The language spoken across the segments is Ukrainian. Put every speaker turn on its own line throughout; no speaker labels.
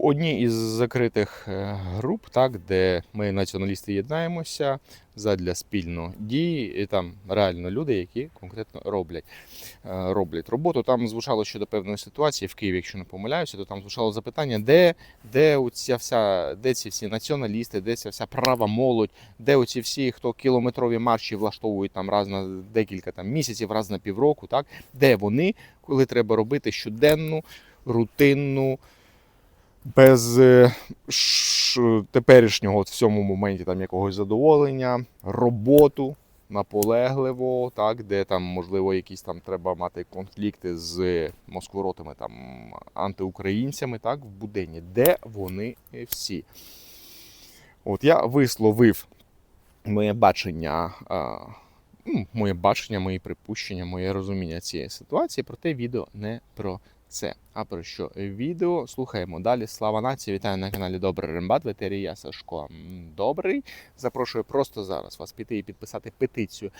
у одній із закритих е, груп, так, де ми націоналісти єднаємося задля спільно дії, і там реально люди, які конкретно роблять, е, роблять роботу. Там звучало щодо певної ситуації в Києві, якщо не помиляюся, то там звучало запитання, де, де оця вся, де ці всі націоналісти, де ця вся права молодь, де оці всі, хто кілометрові марші влаштовують там раз на декілька там місяців, раз на півроку, так, де вони, коли треба робити щоденну, рутинну без е, теперішнього от в цьому моменті там якогось задоволення, роботу наполегливо, так, де там, можливо, якісь там треба мати конфлікти з москворотами, там антиукраїнцями, так, в буденні, де вони всі. От я висловив моє бачення. ну, Моє бачення, мої припущення, моє розуміння цієї ситуації, проте відео не про це. А про що відео? Слухаємо далі. Слава нації! Вітаю на каналі Добрий Рембат. В етері я Сашко Добрий. Запрошую просто зараз вас піти і підписати петицію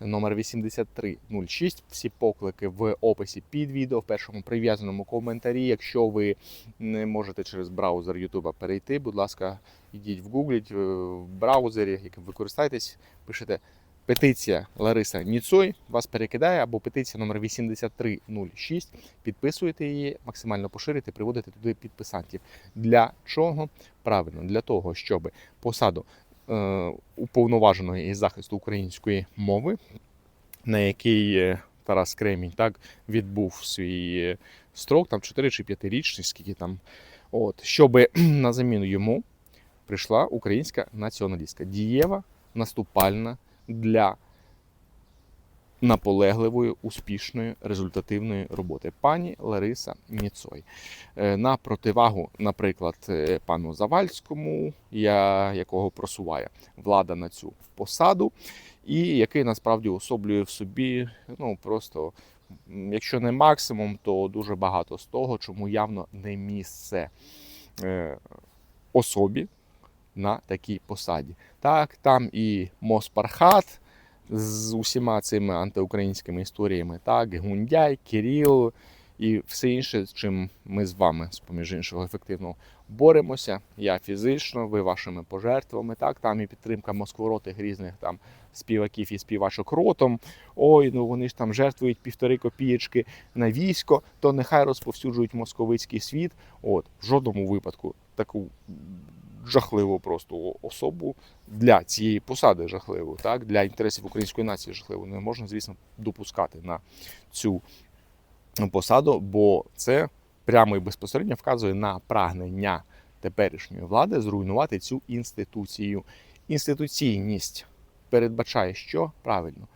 номер 8306. Всі поклики в описі під відео, в першому прив'язаному коментарі. Якщо ви не можете через браузер Ютуба перейти, будь ласка, йдіть в гугліть е, в браузері, яким ви користаєтесь, пишете Петиція Лариса Ніцой вас перекидає або петиція номер 8306. Підписуєте її, максимально поширите, приводите туди підписантів. Для чого? Правильно, для того, щоб посаду е, уповноваженого із захисту української мови, на який е, Тарас Кремінь так відбув свій е, строк, там 4 чи 5 річний, скільки там. От, щоб на заміну йому прийшла українська націоналістка, дієва, наступальна для наполегливої, успішної, результативної роботи. Пані Лариса Ніцой. Е, На противагу, наприклад, е, пану Завальському, я, якого просуває влада на цю посаду, і який насправді особлює в собі ну просто. Якщо не максимум, то дуже багато з того, чому явно не місце е, особі на такій посаді. Так, там і Моспархат з усіма цими антиукраїнськими історіями, так, Гундяй, Кирил і все інше, з чим ми з вами, з поміж іншого, ефективно боремося. Я фізично, ви вашими пожертвами. Так, там і підтримка москворотих різних там співаків і співачок ротом. Ой, ну вони ж там жертвують півтори копієчки на військо, то нехай розповсюджують московицький світ. От, в жодному випадку таку жахливу просто особу. Для цієї посади жахливу, так? Для інтересів української нації жахливу не можна, звісно, допускати на цю посаду, бо це прямо і безпосередньо вказує на прагнення теперішньої влади зруйнувати цю інституцію. Інституційність передбачає, що? Правильно.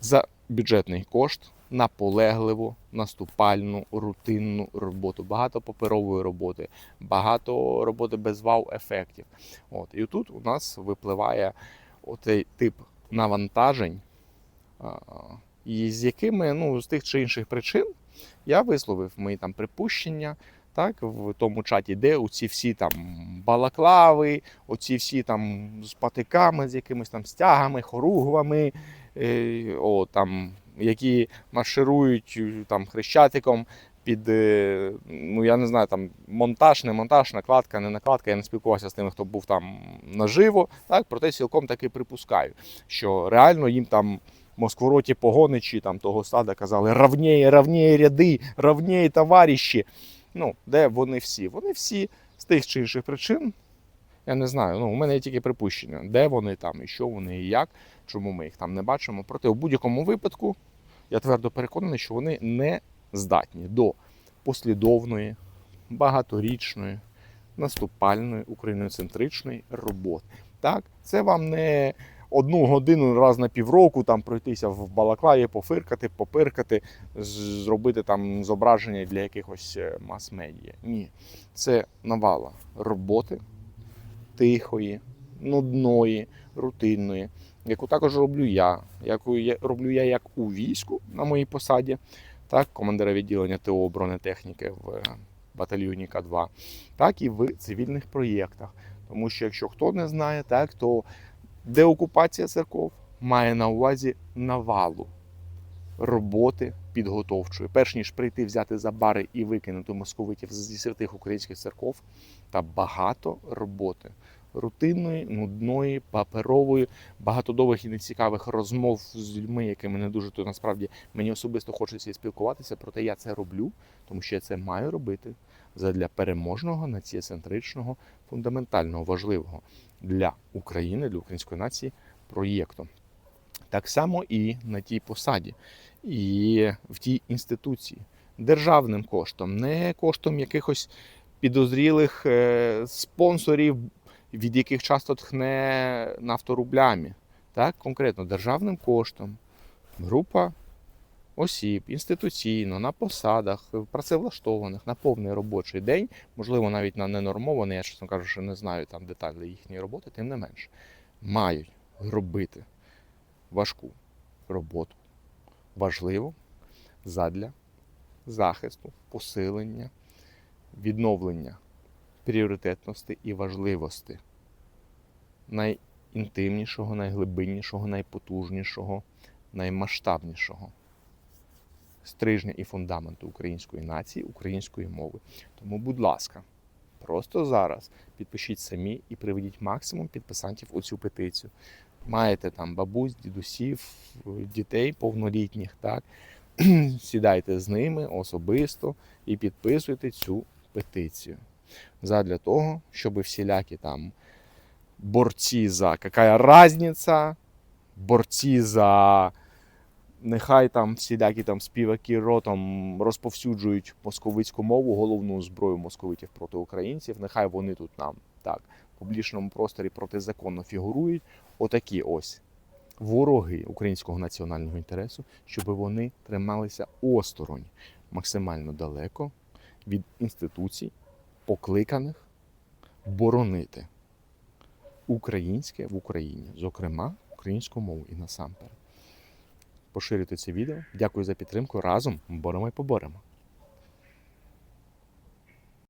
За бюджетний кошт наполегливу, наступальну, рутинну роботу, багато паперової роботи, багато роботи без вау-ефектів. От і тут у нас випливає оцей тип навантажень, з якими ну з тих чи інших причин я висловив мої там припущення. Так, в тому чаті, де оці всі там балаклави, оці всі там з патиками, з якимись там стягами, хоругвами, е, о, там, які марширують е, там хрещатиком під, е, ну я не знаю, там монтаж, не монтаж, накладка, не накладка. Я не спілкувався з тими, хто був там наживо. Так, проте цілком таки припускаю, що реально їм там. Москвороті погоничі там того стада казали равніє, равніє ряди, равніє товариші. Ну, де вони всі? Вони всі з тих чи інших причин. Я не знаю. Ну, у мене є тільки припущення, де вони там, і що вони, і як, чому ми їх там не бачимо. Проте у будь-якому випадку я твердо переконаний, що вони не здатні до послідовної, багаторічної, наступальної, україноцентричної роботи. Так, це вам не одну годину раз на півроку там пройтися в балаклаві, пофиркати, попиркати, зробити там зображення для якихось е, мас-медіа. Ні, це навала роботи тихої, нудної, рутинної, яку також роблю я, яку я роблю я як у війську на моїй посаді, так, командира відділення ТО бронетехніки в е, батальйоні К2, так і в цивільних проєктах. Тому що якщо хто не знає, так то деокупація церков має на увазі навалу роботи підготовчою, перш ніж прийти взяти за бари і викинути московитів зі святих українських церков, та багато роботи. Рутинної, нудної, паперової, багато довгих і нецікавих розмов з людьми, якими не дуже то насправді мені особисто хочеться спілкуватися. Проте я це роблю, тому що я це маю робити задля переможного, націєцентричного, фундаментального важливого для України, для української нації проєкту. Так само і на тій посаді, і в тій інституції державним коштом, не коштом якихось підозрілих е, спонсорів, від яких часто тхне нафторублями. Так, конкретно державним коштом. Група осіб інституційно, на посадах, працевлаштованих на повний робочий день, можливо, навіть на ненормований, я чесно кажу, що не знаю там деталі їхньої роботи, тим не менше, мають робити важку роботу, важливу задля захисту, посилення, відновлення пріоритетності і важливості найінтимнішого, найглибиннішого, найпотужнішого, наймасштабнішого стрижня і фундаменту української нації, української мови. Тому, будь ласка, просто зараз підпишіть самі і приведіть максимум підписантів у цю петицію. Маєте там бабусь, дідусів, дітей повнолітніх, так? Сідайте з ними особисто і підписуйте цю петицію. Задля того, щоб всілякі там борці за какая разниця, борці за нехай там всілякі там співаки ротом розповсюджують московицьку мову, головну зброю московитів проти українців. Нехай вони тут нам так в публічному просторі протизаконно фігурують. Отакі ось вороги українського національного інтересу, щоб вони трималися осторонь максимально далеко від інституцій, покликаних боронити українське в Україні, зокрема українську мову і насамперед. Поширюйте це відео. Дякую за підтримку. Разом боремо і поборемо.